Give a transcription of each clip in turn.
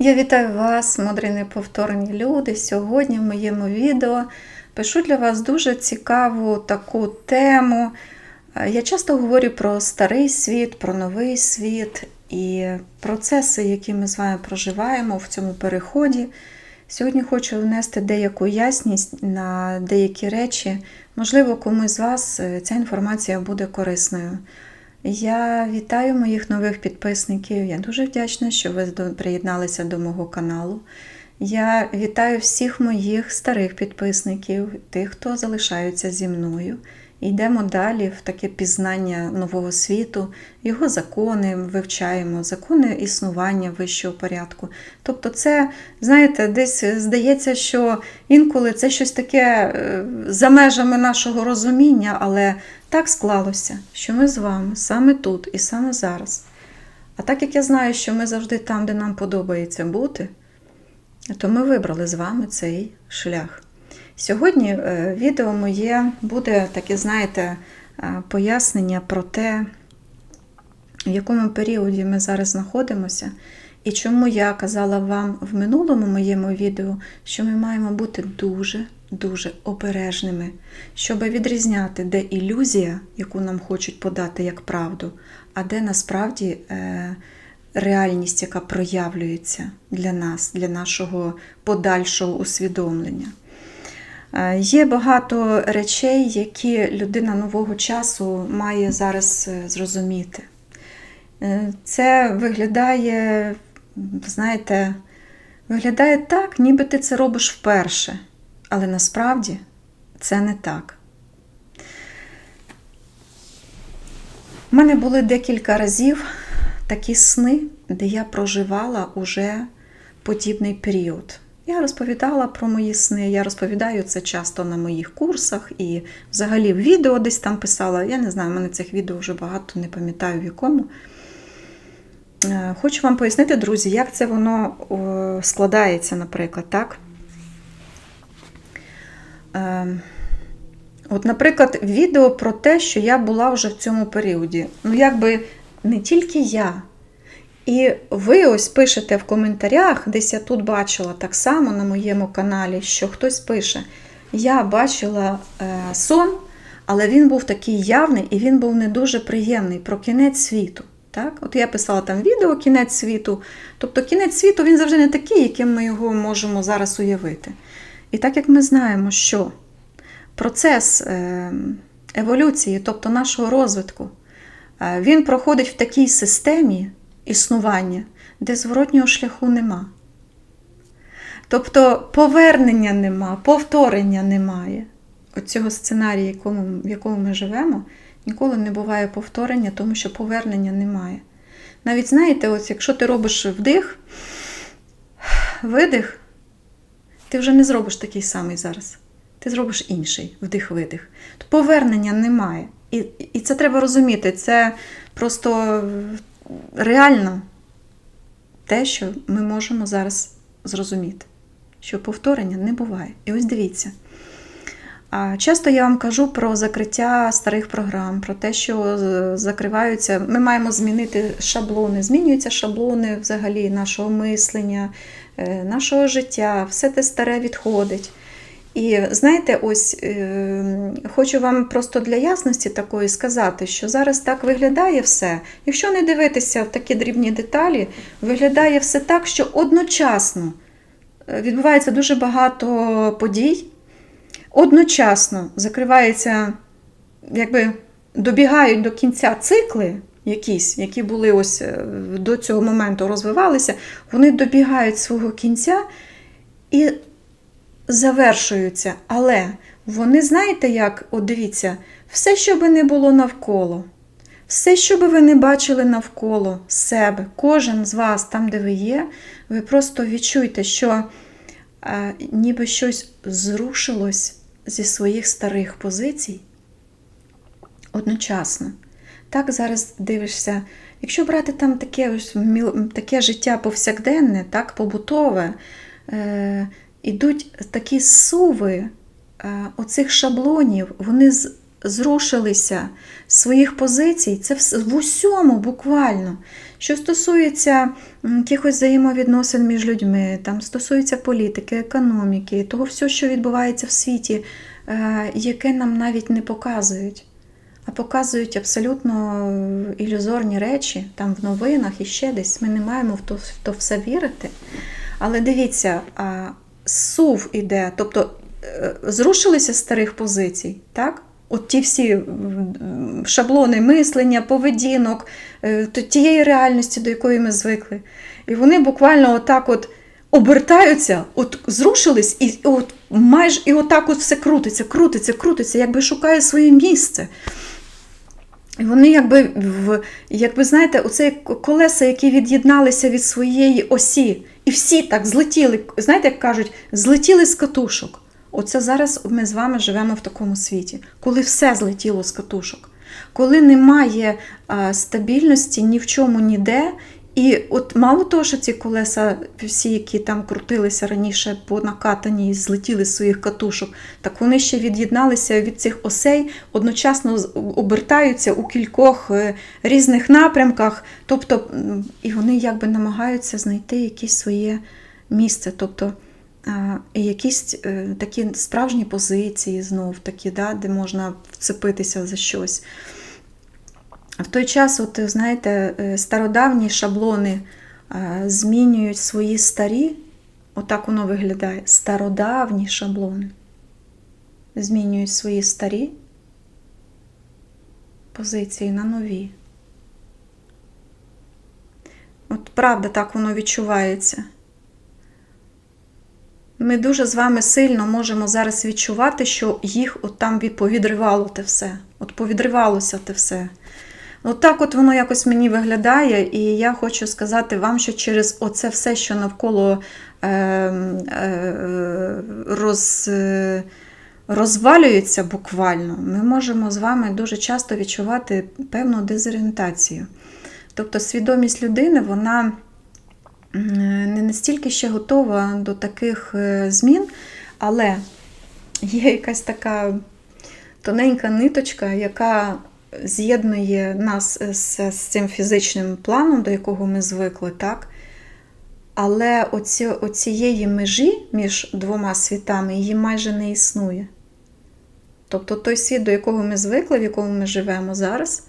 Я вітаю вас, мудрі неповторні люди. Сьогодні в моєму відео пишу для вас дуже цікаву таку тему. Е, Я часто говорю про старий світ, про новий світ і процеси, які ми з вами проживаємо в цьому переході. Сьогодні хочу внести деяку ясність на деякі речі. Можливо, комусь з вас е, ця інформація буде корисною. Я вітаю моїх нових підписників. Я дуже вдячна, що ви приєдналися до мого каналу. Я вітаю всіх моїх старих підписників, тих, хто залишаються зі мною. Йдемо далі в таке пізнання нового світу, його закони вивчаємо, закони існування вищого порядку. Тобто, це, знаєте, десь здається, що інколи це щось таке е, за межами нашого розуміння, але так склалося, що ми з вами саме тут і саме зараз. А так як я знаю, що ми завжди там, де нам подобається бути, то ми вибрали з вами цей шлях. Сьогодні е, відео моє буде таке, знаєте, е, пояснення про те, в якому періоді ми зараз знаходимося, і чому я казала вам в минулому моєму відео, що ми маємо бути дуже-дуже обережними, щоб відрізняти, де ілюзія, яку нам хочуть подати як правду, а де насправді е, реальність, яка проявлюється для нас, для нашого подальшого усвідомлення. Е, Є багато речей, які людина нового часу має зараз е, зрозуміти. Е, Це виглядає, знаєте, виглядає так, ніби ти це робиш вперше, але насправді це не так. У мене були декілька разів такі сни, де я проживала уже подібний період. Я розповідала про мої сни, я розповідаю це часто на моїх курсах і взагалі в відео десь там писала. Я не знаю, в мене цих відео вже багато, не пам'ятаю в якому. Е, Хочу вам пояснити, друзі, як це воно складається, наприклад, так? Е, От, наприклад, відео про те, що я була вже в цьому періоді. Ну, якби не тільки я. І ви ось пишете в коментарях, десь я тут бачила так само на моєму каналі, що хтось пише: Я бачила е, сон, але він був такий явний і він був не дуже приємний про кінець світу. Так? От я писала там відео Кінець світу. Тобто кінець світу він завжди не такий, яким ми його можемо зараз уявити. І так як ми знаємо, що процес е, еволюції, тобто нашого розвитку, е, він проходить в такій системі існування, де зворотнього шляху нема. Тобто повернення нема, повторення немає. От цього сценарію, якому, в якому ми живемо, ніколи не буває повторення, тому що повернення немає. Навіть знаєте, от якщо ти робиш вдих, видих, ти вже не зробиш такий самий зараз. Ти зробиш інший вдих-видих. Повернення немає. І, і це треба розуміти. Це просто реально те, що ми можемо зараз зрозуміти, що повторення не буває. І ось дивіться. Часто я вам кажу про закриття старих програм, про те, що закриваються. Ми маємо змінити шаблони. Змінюються шаблони взагалі нашого мислення, е, нашого життя, все те старе відходить. І знаєте, ось е, хочу вам просто для ясності такої сказати, що зараз так виглядає все. Якщо не дивитися в такі дрібні деталі, виглядає все так, що одночасно е, відбувається дуже багато подій, одночасно закривається, якби добігають до кінця цикли. Якісь, які були ось е, до цього моменту розвивалися, вони добігають свого кінця і завершуються. Але вони, знаєте, як, от дивіться, все, що би не було навколо, все, що би ви не бачили навколо себе, кожен з вас, там, де ви є, ви просто відчуйте, що е, ніби щось зрушилось зі своїх старих позицій одночасно. Так зараз дивишся, якщо брати там таке, ось, таке життя повсякденне, так, побутове, е, ідуть такі суви е, оцих шаблонів, вони зрушилися з своїх позицій, це в усьому буквально. Що стосується якихось взаємовідносин між людьми, там стосується політики, економіки, того всього, що відбувається в світі, е, яке нам навіть не показують, а показують абсолютно е, ілюзорні речі, там в новинах і ще десь. Ми не маємо в то, в то все вірити. Але дивіться, сув іде, тобто е, зрушилися з старих позицій, так? От ті всі шаблони мислення, поведінок, е, тієї реальності, до якої ми звикли. І вони буквально отак от обертаються, от зрушились, і от майже і отак от все крутиться, крутиться, крутиться, якби шукає своє місце. І вони, якби, якби знаєте, оце колеса, які від'єдналися від своєї осі, і всі так злетіли, знаєте, як кажуть, злетіли з катушок. Оце зараз ми з вами живемо в такому світі, коли все злетіло з катушок, коли немає стабільності ні в чому, ніде. І от мало того, що ці колеса, всі, які там крутилися раніше по накатані і злетіли з своїх катушок, так вони ще від'єдналися від цих осей, одночасно обертаються у кількох е, різних напрямках. Тобто, і вони якби намагаються знайти якесь своє місце. Тобто, якісь е, такі справжні позиції знов такі, да, де можна вцепитися за щось. В той час, от, знаєте, е, стародавні шаблони е, змінюють свої старі, отак воно виглядає. Стародавні шаблони змінюють свої старі позиції на нові. От правда, так воно відчувається. Ми дуже з вами сильно можемо зараз відчувати, що їх от там повідривало те все. От повідривалося те все. От так от воно якось мені виглядає, і я хочу сказати вам, що через оце все, що навколо е, е, роз, е, розвалюється буквально, ми можемо з вами дуже часто відчувати певну дезорієнтацію. Тобто свідомість людини, вона не настільки ще готова до таких е, змін, але є якась така тоненька ниточка, яка з'єднує нас з, з цим фізичним планом, до якого ми звикли, так? Але оці, оцієї межі між двома світами її майже не існує. Тобто той світ, до якого ми звикли, в якому ми живемо зараз,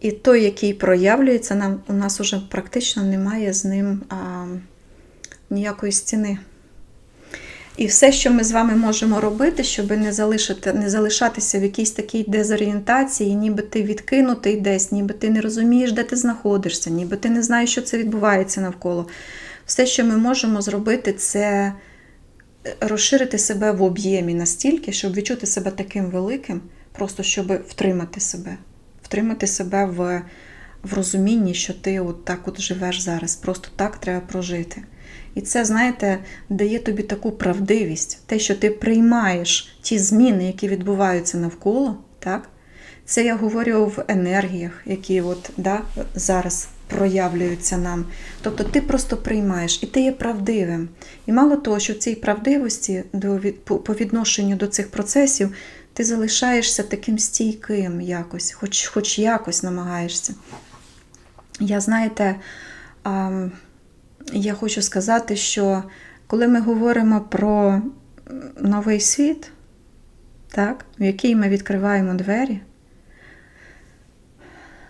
і той, який проявлюється, нам, у нас уже практично немає з ним а, ніякої стіни. І все, що ми з вами можемо робити, щоб не, залишити, не залишатися в якійсь такій дезорієнтації, ніби ти відкинутий десь, ніби ти не розумієш, де ти знаходишся, ніби ти не знаєш, що це відбувається навколо. Все, що ми можемо зробити, це розширити себе в об'ємі настільки, щоб відчути себе таким великим, просто щоб втримати себе, втримати себе в, в розумінні, що ти от так от живеш зараз. Просто так треба прожити. І це, знаєте, дає тобі таку правдивість, те, що ти приймаєш ті зміни, які відбуваються навколо, так? Це я говорю в енергіях, які от, да, зараз проявлюються нам. Тобто ти просто приймаєш, і ти є правдивим. І мало того, що в цій правдивості по, відношенню до цих процесів ти залишаєшся таким стійким якось, хоч, хоч якось намагаєшся. Я, знаєте, я хочу сказати, що коли ми говоримо про новий світ, так, в який ми відкриваємо двері,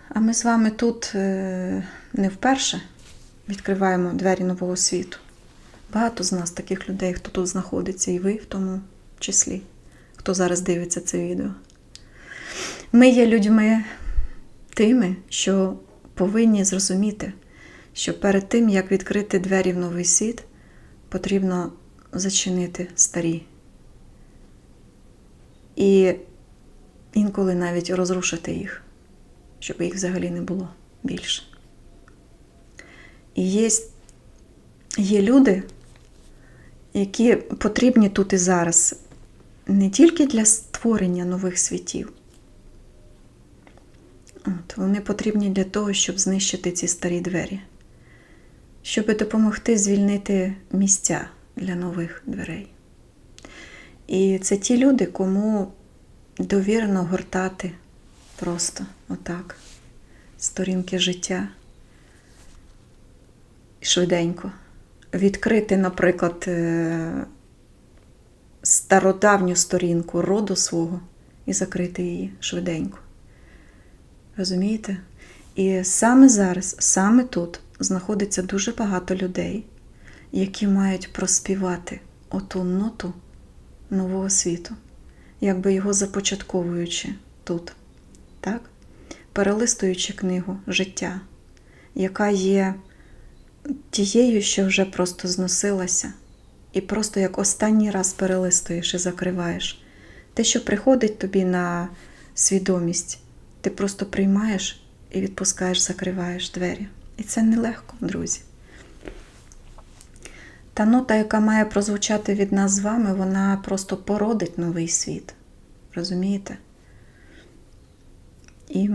а ми з вами тут е, не вперше відкриваємо двері нового світу. Багато з нас таких людей, хто тут знаходиться, і ви в тому числі, хто зараз дивиться це відео. Ми є людьми тими, що повинні зрозуміти, що перед тим, як відкрити двері в новий світ, потрібно зачинити старі. І інколи навіть розрушити їх, щоб їх взагалі не було більше. І є, є люди, які потрібні тут і зараз не тільки для створення нових світів. От, вони потрібні для того, щоб знищити ці старі двері, щоб допомогти звільнити місця для нових дверей. І це ті люди, кому довірено гортати просто отак сторінки життя. Швиденько. Відкрити, наприклад, е, стародавню сторінку роду свого і закрити її швиденько. Розумієте? І саме зараз, саме тут знаходиться дуже багато людей, які мають проспівати оту ноту нового світу, якби його започатковуючи тут, так? перелистуючи книгу життя, яка є тією, що вже просто зносилася, і просто як останній раз перелистуєш і закриваєш. Те, що приходить тобі на свідомість, ти просто приймаєш і відпускаєш, закриваєш двері. І це нелегко, друзі. Та нота, яка має прозвучати від нас з вами, вона просто породить новий світ. Розумієте? І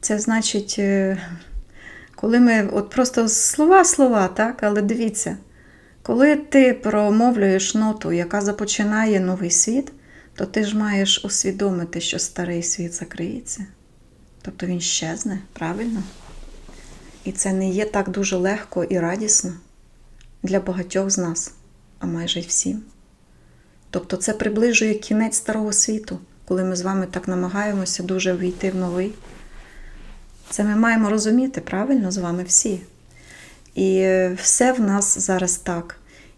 це значить, е, коли ми от просто слова-слова, так, але дивіться, коли ти промовлюєш ноту, яка започинає новий світ, то ти ж маєш усвідомити, що старий світ закриється. Тобто він щезне, правильно? І це не є так дуже легко і радісно для багатьох з нас, а майже й всім. Тобто це приближує кінець старого світу, коли ми з вами так намагаємося дуже війти в новий. Це ми маємо розуміти правильно з вами всі. І все в нас зараз так.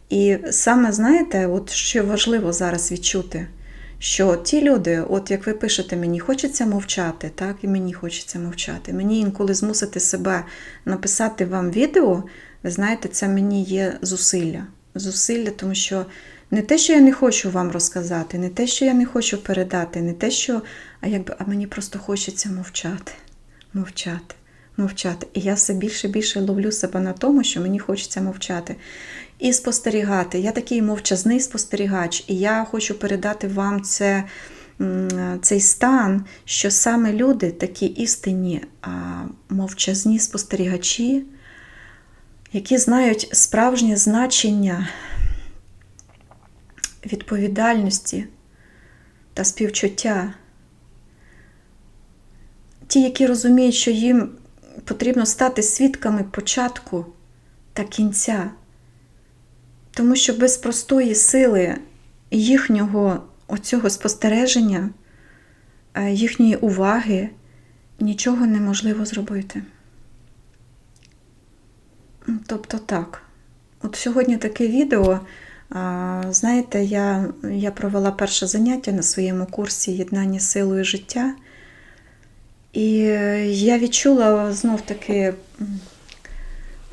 І саме знаєте, от що важливо зараз відчути, що ті люди, от як ви пишете, мені хочеться мовчати, так, і мені хочеться мовчати. Мені інколи змусити себе написати вам відео, ви знаєте, це мені є зусилля. Зусилля, тому що не те, що я не хочу вам розказати, не те, що я не хочу передати, не те, що, а якби, а мені просто хочеться мовчати, мовчати, мовчати. І я все більше більше ловлю себе на тому, що мені хочеться мовчати. І спостерігати. Я такий мовчазний спостерігач, і я хочу передати вам це, цей стан, що саме люди, такі істинні, мовчазні спостерігачі, які знають справжнє значення відповідальності та співчуття. Ті, які розуміють, що їм потрібно стати свідками початку та кінця. Тому що без простої сили їхнього оцього спостереження, е, їхньої уваги нічого неможливо зробити. Тобто так. От сьогодні таке відео. Знаєте, я, я провела перше заняття на своєму курсі Єднання силою життя. І е, я відчула знов таки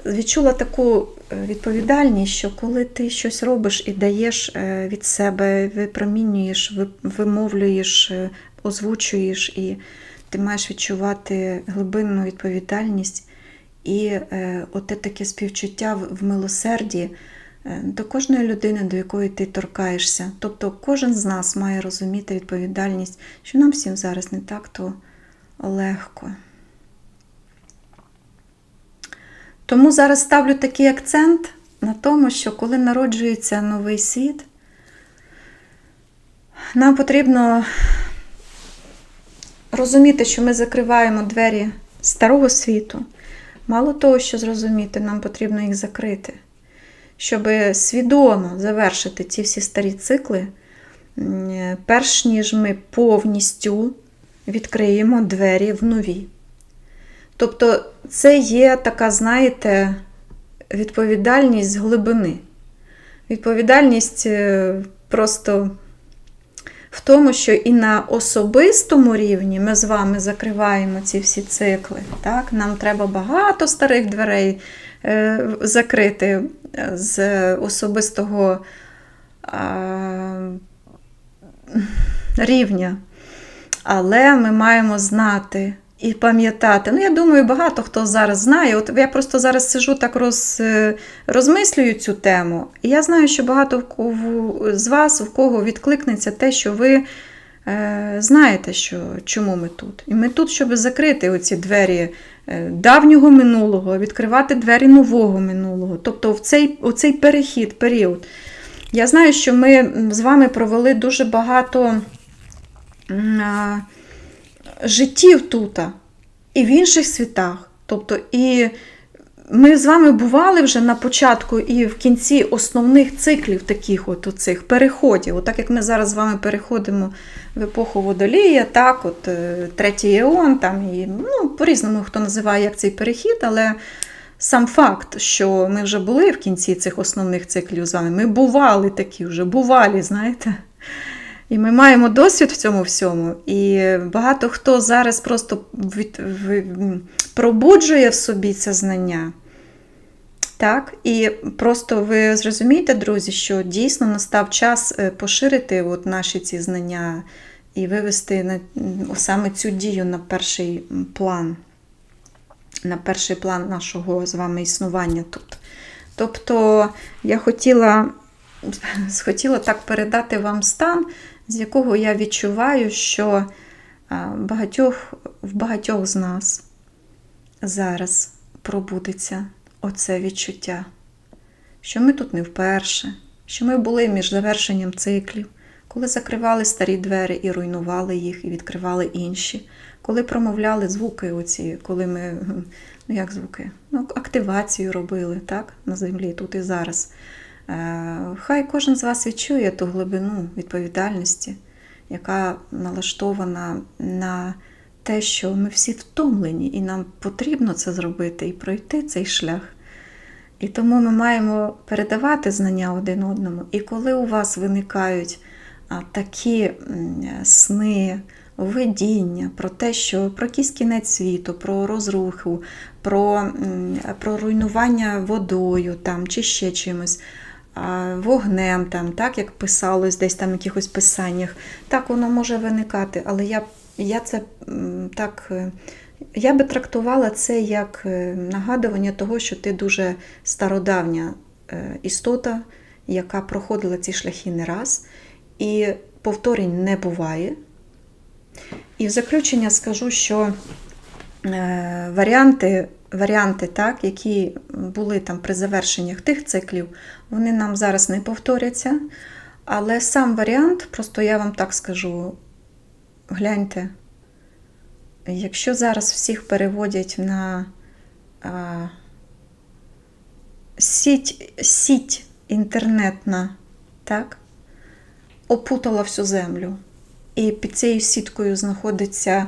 відчула таку е, відповідальність, що коли ти щось робиш і даєш е, від себе, випромінюєш, вимовлюєш, озвучуєш, і ти маєш відчувати глибинну відповідальність і оте таке співчуття в, милосерді до кожної людини, до якої ти торкаєшся. Тобто кожен з нас має розуміти відповідальність, що нам всім зараз не так то легко. Тому зараз ставлю такий акцент на тому, що коли народжується новий світ, нам потрібно розуміти, що ми закриваємо двері старого світу. Мало того, що зрозуміти, нам потрібно їх закрити. Щоб свідомо завершити ці всі старі цикли, перш ніж ми повністю відкриємо двері в нові. Тобто, це є така, знаєте, відповідальність з глибини. Відповідальність е, просто в тому, що і на особистому рівні ми з вами закриваємо ці всі цикли. Так? Нам треба багато старих дверей е, закрити е, з особистого рівня. Але ми маємо знати і пам'ятати. Ну, я думаю, багато хто зараз знає. От я просто зараз сижу так роз, е, розмислюю цю тему. І я знаю, що багато в з вас, в кого відкликнеться те, що ви е, знаєте, що, чому ми тут. І ми тут, щоб закрити оці двері е, давнього минулого, відкривати двері нового минулого. Тобто в цей, у цей перехід, період. Я знаю, що ми з вами провели дуже багато життів тут і в інших світах. Тобто, і ми з вами бували вже на початку і в кінці основних циклів таких от оцих переходів. Отак як ми зараз з вами переходимо в епоху водолія, так, от е, третій еон, там і ну, по-різному хто називає як цей перехід, але сам факт, що ми вже були в кінці цих основних циклів з вами, ми бували такі вже, бувалі, знаєте. І ми маємо досвід в цьому всьому. І багато хто зараз просто від, в- пробуджує в собі це знання. Так, і просто ви зрозумієте, друзі, що дійсно настав час е, поширити от наші ці знання і вивести на, саме цю дію на перший план, на перший план нашого з вами існування тут. Тобто я хотіла, хотіла так передати вам стан, з якого я відчуваю, що багатьох, в багатьох з нас зараз пробудеться оце відчуття, що ми тут не вперше, що ми були між завершенням циклів, коли закривали старі двері і руйнували їх, і відкривали інші, коли промовляли звуки, оці, коли ми, ну як звуки, ну, активацію робили так, на землі, тут і зараз. Е, Хай кожен з вас відчує ту глибину відповідальності, яка налаштована на те, що ми всі втомлені, і нам потрібно це зробити і пройти цей шлях. І тому ми маємо передавати знання один одному. І коли у вас виникають такі сни, видіння про те, що про якийсь кінець світу, про розруху, про, про руйнування водою там, чи ще чимось, вогнем, там, так як писалось десь там в якихось писаннях, так воно може виникати, але я, я це так. е, Я би трактувала це як е, нагадування того, що ти дуже стародавня е, істота, яка проходила ці шляхи не раз, і повторень не буває. І в заключення скажу, що варіанти, варіанти так, які були там при завершеннях тих циклів, вони нам зараз не повторяться. Але сам варіант, просто я вам так скажу, гляньте, якщо зараз всіх переводять на а, сіть, сіть інтернетна, так, опутала всю землю, і під цією сіткою знаходиться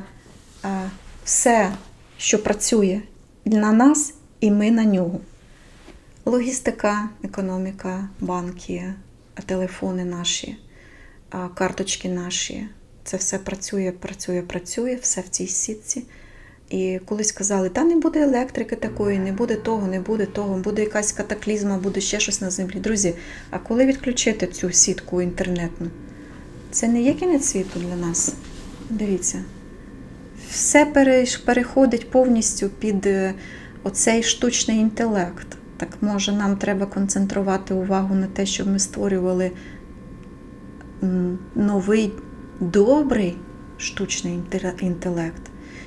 а, все, що працює на нас, і ми на нього. Логістика, економіка, банки, телефони наші, карточки наші. Це все працює, працює, працює, все в цій сітці. І колись казали, та не буде електрики такої, не буде того, не буде того, буде якась катаклізма, буде ще щось на землі. Друзі, а коли відключити цю сітку інтернетну? Це не є кінець світу для нас. Дивіться. Все переходить повністю під е, оцей штучний інтелект. Так може нам треба концентрувати увагу на те, щоб ми створювали новий добрий штучний інтелект,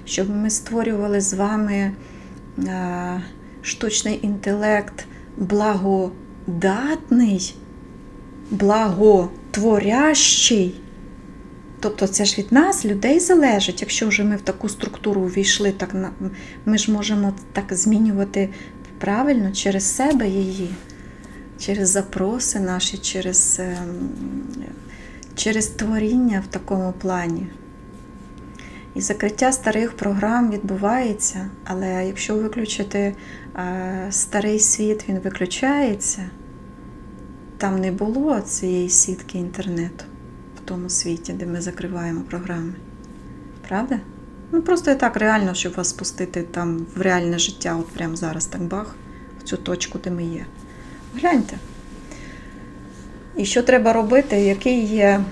щоб ми створювали з вами е, штучний інтелект благодатний, благотворящий. Тобто це ж від нас, людей залежить, якщо вже ми в таку структуру увійшли, так ми ж можемо так змінювати правильно через себе її, через запроси наші, через, ем, через творіння в такому плані. І закриття старих програм відбувається, але якщо виключити е, старий світ, він виключається, там не було цієї сітки інтернету тому світі, де ми закриваємо програми. Правда? Ну просто і так реально, щоб вас спустити там в реальне життя, от прямо зараз так бах, в цю точку, де ми є. Гляньте. І що треба робити, який є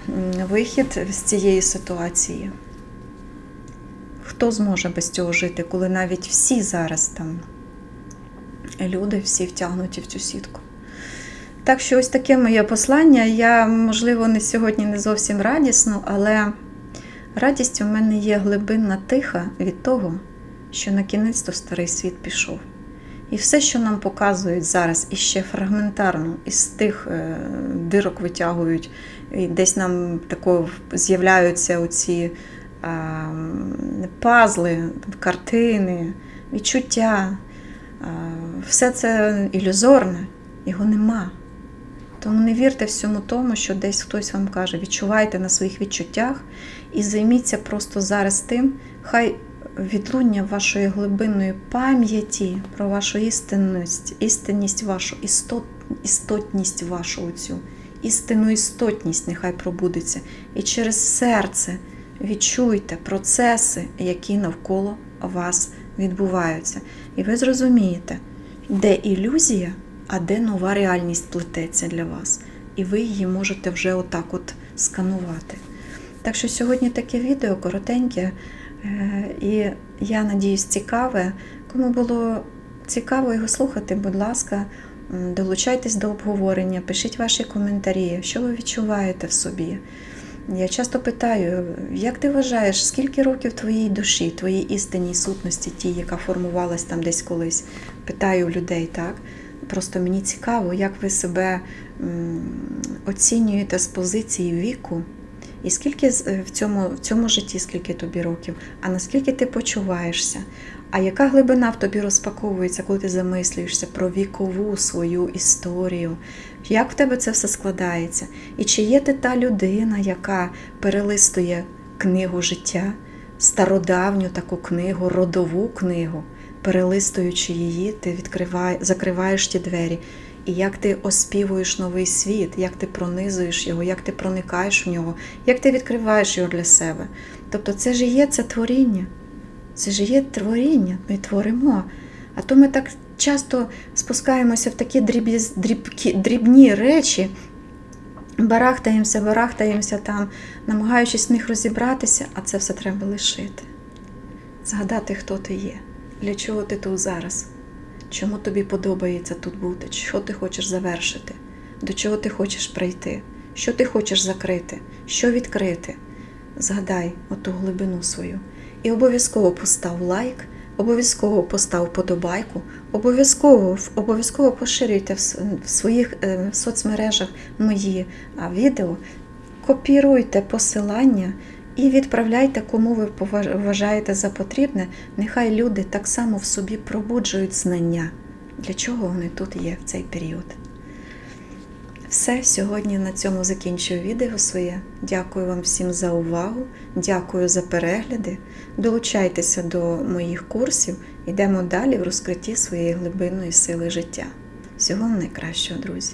вихід з цієї ситуації? Хто зможе без цього жити, коли навіть всі зараз там люди, всі втягнуті в цю сітку? Так що ось таке моє послання. Я, можливо, не сьогодні не зовсім радісно, але радість у мене є глибинна тиха від того, що на кінець то старий світ пішов. І все, що нам показують зараз, і ще фрагментарно, із тих е, дирок витягують, і десь нам тако з'являються оці е, пазли, картини, відчуття. Все це ілюзорне, його нема. Тому не вірте всьому тому, що десь хтось вам каже, відчувайте на своїх відчуттях і займіться просто зараз тим, хай відлуння вашої глибинної пам'яті про вашу істинність, істинність вашу, істот, істотність вашу цю, істинну істотність нехай пробудеться. І через серце відчуйте процеси, які навколо вас відбуваються. І ви зрозумієте, де ілюзія, а де нова реальність плететься для вас. І ви її можете вже отак от сканувати. Так що сьогодні таке відео коротеньке, е, і я надіюсь, цікаве. Кому було цікаво його слухати, будь ласка, долучайтесь до обговорення, пишіть ваші коментарі, що ви відчуваєте в собі. Я часто питаю, як ти вважаєш, скільки років твоїй душі, твоїй істинній сутності, тій, яка формувалась там десь колись? Питаю людей, так? Просто мені цікаво, як ви себе оцінюєте з позиції віку, і скільки е, в цьому, в цьому житті, скільки тобі років, а наскільки ти почуваєшся? А яка глибина в тобі розпаковується, коли ти замислюєшся про вікову свою історію? Як в тебе це все складається? І чи є ти та людина, яка перелистує книгу життя, стародавню таку книгу, родову книгу, перелистуючи її, ти відкриває, закриваєш ті двері. І як ти оспівуєш новий світ, як ти пронизуєш його, як ти проникаєш в нього, як ти відкриваєш його для себе. Тобто це ж є це творіння. Це ж є творіння, ми творимо. А то ми так часто спускаємося в такі дрібні, дрібкі, дрібні речі, барахтаємося, барахтаємося там, намагаючись в них розібратися, а це все треба лишити. Згадати, хто ти є, для чого ти тут зараз, чому тобі подобається тут бути, що ти хочеш завершити, до чого ти хочеш прийти, що ти хочеш закрити, що відкрити. Згадай оту глибину свою. І обов'язково постав лайк, обов'язково постав подобайку, обов'язково обов'язково поширюйте в своїх е, соцмережах мої відео, копіруйте посилання і відправляйте, кому ви вважаєте за потрібне. Нехай люди так само в собі пробуджують знання, для чого вони тут є в цей період. Все, сьогодні на цьому закінчую відео своє. Дякую вам всім за увагу, дякую за перегляди. Долучайтеся до моїх курсів, йдемо далі в розкритті своєї глибинної сили життя. Всього вам найкращого, друзі!